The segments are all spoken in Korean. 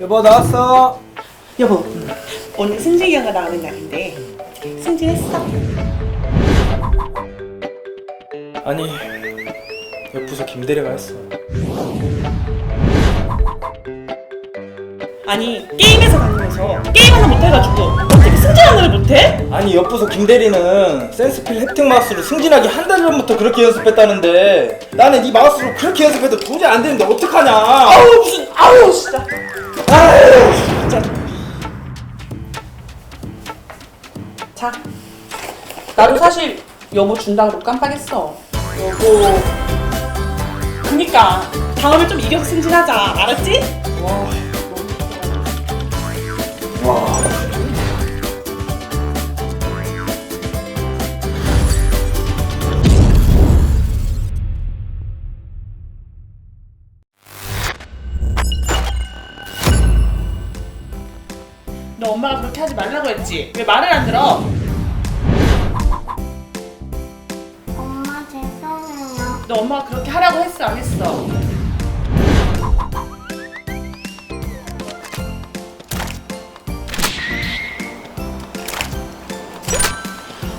여보 나왔어. 여보, 오늘 승진이 형가 나오는 날인데 승진했어? 아니 옆 부서 김대리가 했어. 아니 게임에서 다니면서 게임 하나 못해가지고 어떻게 승진하는 걸 못해? 아니 옆 부서 김대리는 센스필 햅틱 마우스로 승진하기 한 달 전부터 그렇게 연습했다는데 나는 이 마우스로 그렇게 연습해도 도저히 안 되는데 어떡하냐? 아우 무슨 자 나도 사실 여보 준다고 깜빡했어 여보 그니까 다음에 좀 이겨서 승진하자 알았지? 와. 너 엄마가 그렇게 하지 말라고 했지 왜 말을 안 들어? 엄마 죄송해요. 너 엄마가 그렇게 하라고 했어 안 했어?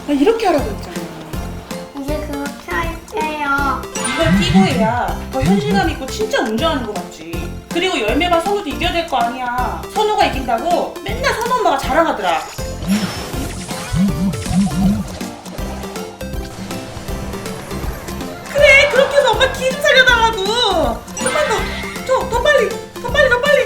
아 이렇게 하라고 했잖아 이제 그렇게 할게요. 이걸 끼고 해야 더 현실감 있고 진짜 운전하는 거 같지 그리고 열매반 선우도 이겨야 될 거 아니야 선우가 이긴다고 맨날 선우 엄마가 자랑하더라 그래 그렇게 해서 엄마 기좀 살려달라고 좀만 더, 더, 더 빨리 더 빨리 더 빨리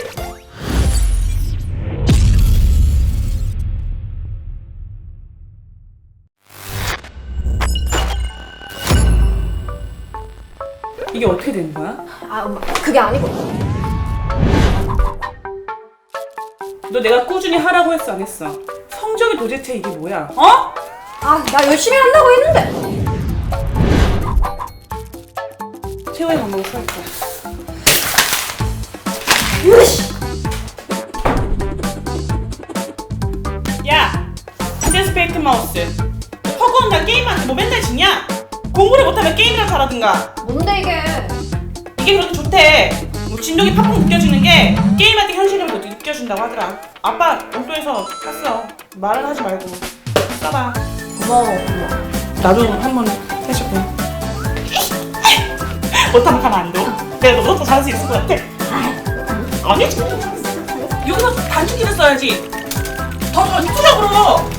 이게 어떻게 된 거야? 아, 엄마, 그게 아니고. 너 내가 꾸준히 하라고 했어 안 했어? 성적이 도대체 이게 뭐야? 어? 아, 나 열심히 한다고 했는데. 최후의 방법을 써있거 으씨! 야! 인데스페이트 마우스 허구한 날 게임하는데 뭐 맨날 지냐? 공부를 못하면 게임이나 잘하든가 뭔데, 이게? 이게 그렇게 좋대 뭐 진동이 팍팍 느껴지는 게 게임할 때 현실감도 느껴진다고 하더라 아빠 용돈에서 샀어 말을 하지 말고 써봐 고마워. 나도 한번 해주고 못하면 가면 안 돼. 내가 너보다 잘할 수 있을 것 같아. 아니. 여기서 단축키를 써야지. 더 전투적으로. 아우